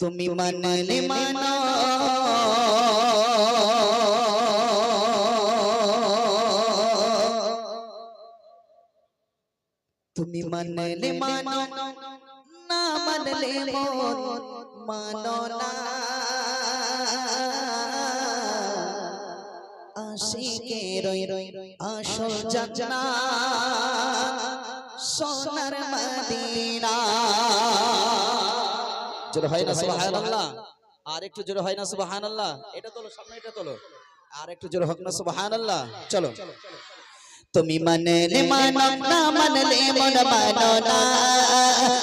তুমি মানলে মানো তুমি মানলে মানো না মানলে মন মানো না। আশিকে রই রই আসল জান্নাত সোনার মদিনা। জোরে হয় না সুবহানাল্লাহ আর একটু জোরে হয় না সুবহানাল্লাহ এটা তোলো সামনে এটা তোলো আর একটু জোরে হোক না সুবহানাল্লাহ চলো তুমি মানলে মানো না মানলে মন মানো না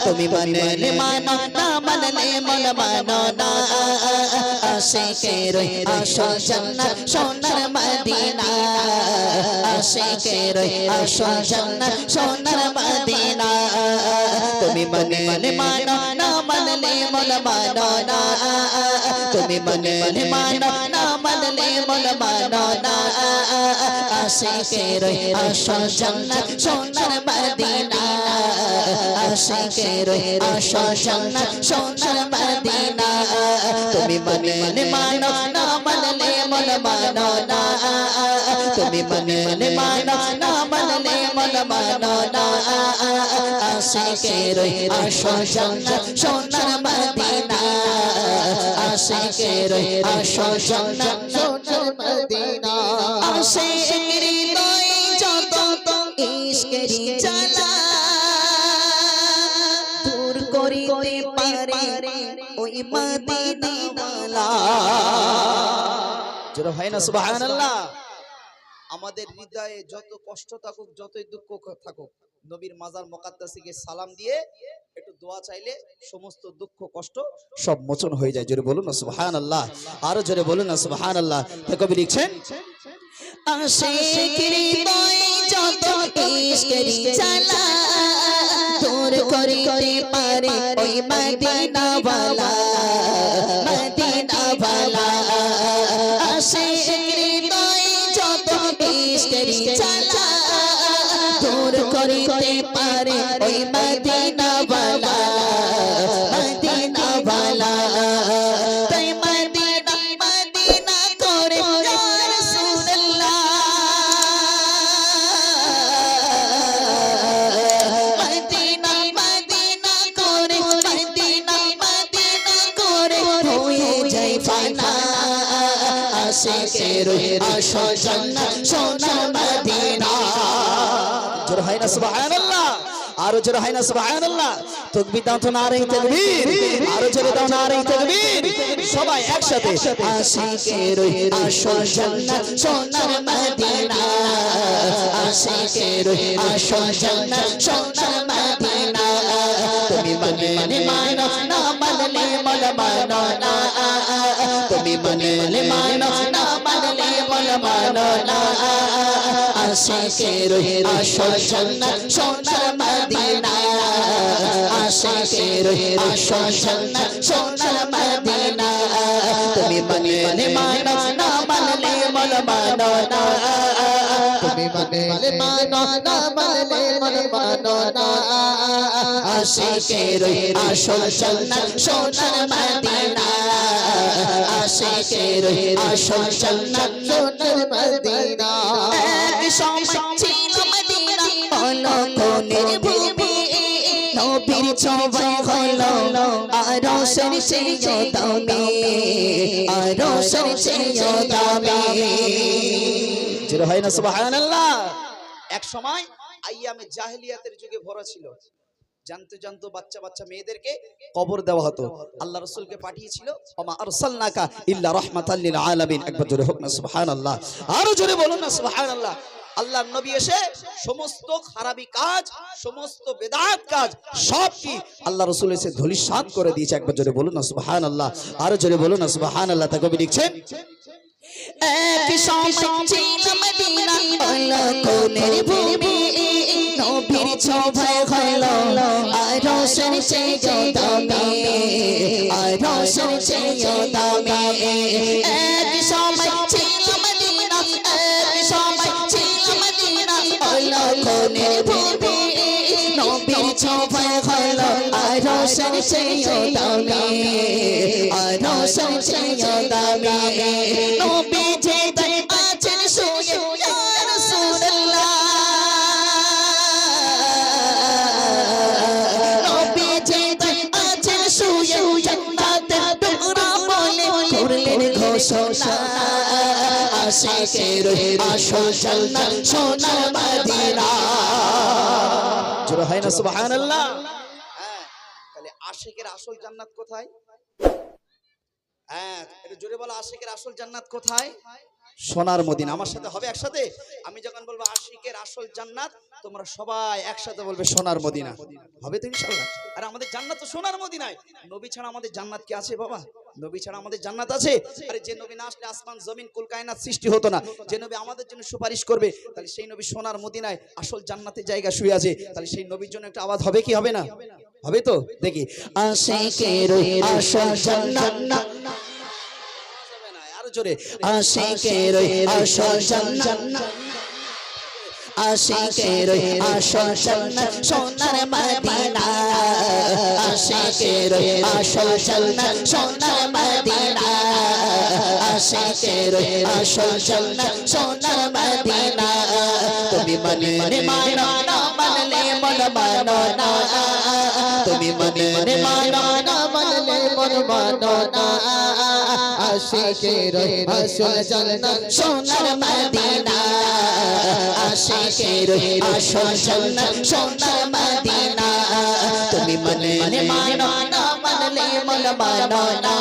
তুমি মানলে মানো না মানলে মন মানো না আশিকে রই আসল জান্নাত সোনার মদিনা আশিকে রই আসল জান্নাত সোনার মদিনা তুমি মানলে মানো না মন মানো না তুমি মনে মানো না মানলে মন মানো না আশিকে রই আসল জান্নাত সোনার মদিনা আশিকে রই আসল জান্নাত সোনার মদিনা তুমি মনে মানো না মানলে মন মানো না তুমি মানলে মানো না মানলে মন মানো না আশিকে রই আসল জান্নাত সোনার মদিনা আশিকে রই আসল জান্নাত সোনার মদিনা আশিকের হৃদয় যত ইশকের জ্বালা দূর করিতে পারে ওই মদিনাওয়ালা জোরে হয় না সুবহানাল্লাহ। আমাদের হৃদয়ে যত কষ্ট থাকুক যতই দুঃখ থাকুক নবীর মাজার মোকাদ্দাসিকে সালাম দিয়ে একটু দোয়া চাইলে সমস্ত দুঃখ কষ্ট সব মোচন হয়ে যায়। জোরে বলুন না সুবহানাল্লাহ। আরও জোরে বলুন না সুবহানাল্লাহ। তো কবি লিখছেন দূর করিতে পারে ওই মদিনাওয়ালা। হৃদয় যত ইশকের জ্বালা দূর করিতে পারে ওই মদিনাওয়ালা আশিকের আসল জান্নাত সোনার মদিনা। জোর হয় না, সুবহানাল্লাহ। আরও জোরে হয় না, সুবহানাল্লাহ। তাকবীর দাও তো নারে তাকবীর। আরও জোরে দাও নারে তুমি মনে মানো না, মানলে মন মানো না। তুমি মনে মানো মন মানো না আশিকের আসল জান্নাত, সোনার মদিনা। আশিকের আসল জান্নাত, সোনার মদিনা। তুমি মনে মানো না মানলে মন মানো না তুমি মনে মানো না মানলে মন মানো না আশিকের আসল জান্নাত সোনার মদিনা। আশিকের আসল জান্নাত সোনার মদিনা। সময় মদিনা বলো কোনের ভূমি। নবীর ছোঁয়া হলো আরও সরছে দামে আরও সরছে দামে যেটা হয় না এক সময় আইয়ামে জাহেলিয়াতের যুগে ভরা ছিল। জানতে জানতো বাচ্চা বাচ্চা মেয়েদেরকে কবর দেওয়া হতো। আল্লাহ রসুলকে পাঠিয়েছিল জোরে জোরে নবী এসে সমস্ত খারাপি কাজ, সমস্ত বেদাত কাজ, সব কি আল্লাহ রসুল এসে ধলিসাৎ করে দিয়েছে। একবার জোরে বলুন না, সুবহানাল্লাহ। আরও জোরে বলুন না, সুবহানাল্লাহ। তা কবি লিখছেন এক ছিল মদিনা হলো কোনের ভূমি নবীর ছোঁয়ায় হলো আরও সরছে দামে আরও সরছে দামে এক ছিল মদিনা এক ছিল মদিনা হলো কোনের ভূমি। নবীর ছোপায় হলো আরও সরষেয় দামি আরও দামি। নবী যে আছেন শুয়ে রাসূলুল্লাহ। নবী যে আছেন শুয়ে ঘোষণা। আশিকের আসল জান্নাত মদিনা জোরে হয় না সুবহানাল্লাহ। হ্যাঁ তাহলে আশিকের আসল জান্নাত কোথায়? হ্যাঁ এটা জোরে বলো আশিকের আসল জান্নাত কোথায়? সোনার মদিনা। আমার সাথে হবে একসাথে? আমি যখন বলব আশিকের আসল জান্নাত তোমরা সবাই একসাথে বলবে সোনার মদিনা। হবে তো ইনশাআল্লাহ আর আমাদের জান্নাত তো সোনার মদিনায়। নবী ছাড়া আমাদের জান্নাত কি আছে বাবা? নবী ছাড়া আমাদের জান্নাত আছে? আরে যে নবী না আসলে আসমান জমিন কুল সৃষ্টি হতো না। যে নবী আমাদের জন্য সুপারিশ করবে তাহলে সেই নবী সোনার মদিনায় আসল জান্নাতের জায়গা শুয়ে আছে। তাহলে সেই নবীর জন্য একটা আওয়াজ হবে কি হবে না? হবে তো? দেখি। আশিকের আসল জান্নাত জোরে আশিকের আসল জান্নাত। আশিকের আসল জান্নাত সোনার মদিনা। আশিকের আসল জান্নাত সোনার মদিনা। আশিকের আসল জান্নাত সোনার মদিনা। তুমি মনে মানো না, মানলে মন মানো না। তুমি মনে মানো না, মানলে মন মানো না। আশিকের আসল জান্নাত সোনার মদিনা। আশিকের আসল জান্নাত সোনার মদিনা। তুমি মনে মানো না মন মানো না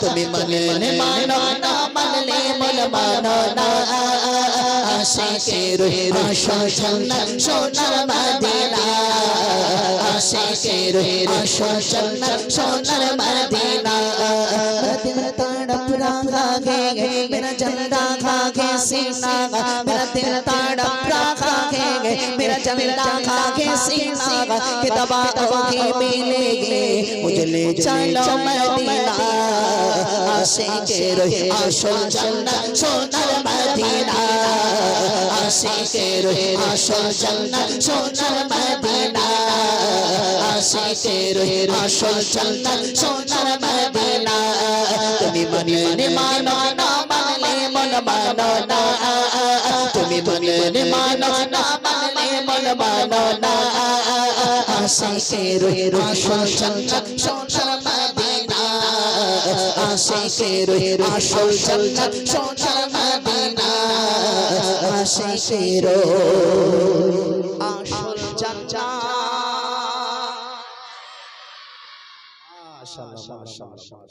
তুমি মনে মানো না মনলে মন মানো না আশিকের আশা সন্ন্যাস সোনা মদিনা আশিকের আশা সন্ন্যাস সোনা মদিনা দিন তড়প রাঙা গে মেরা চন্দা सीना मेरा दिल तड़प रहा है मेरा चंदा खा के सीना के दबा के मिलेंगे मुझे ले चलो मदीना आशिकेर আসল জান্নাত সোনার মদিনা আশিকের আসল জান্নাত সোনার মদিনা আশিকের আসল জান্নাত সোনার মদিনা তুমি মনে মানো না মানলে মন মানো না তুমি মনে মানো না মানলে মন মানো না জান্নাত মাশাআল্লাহ মাশাআল্লাহ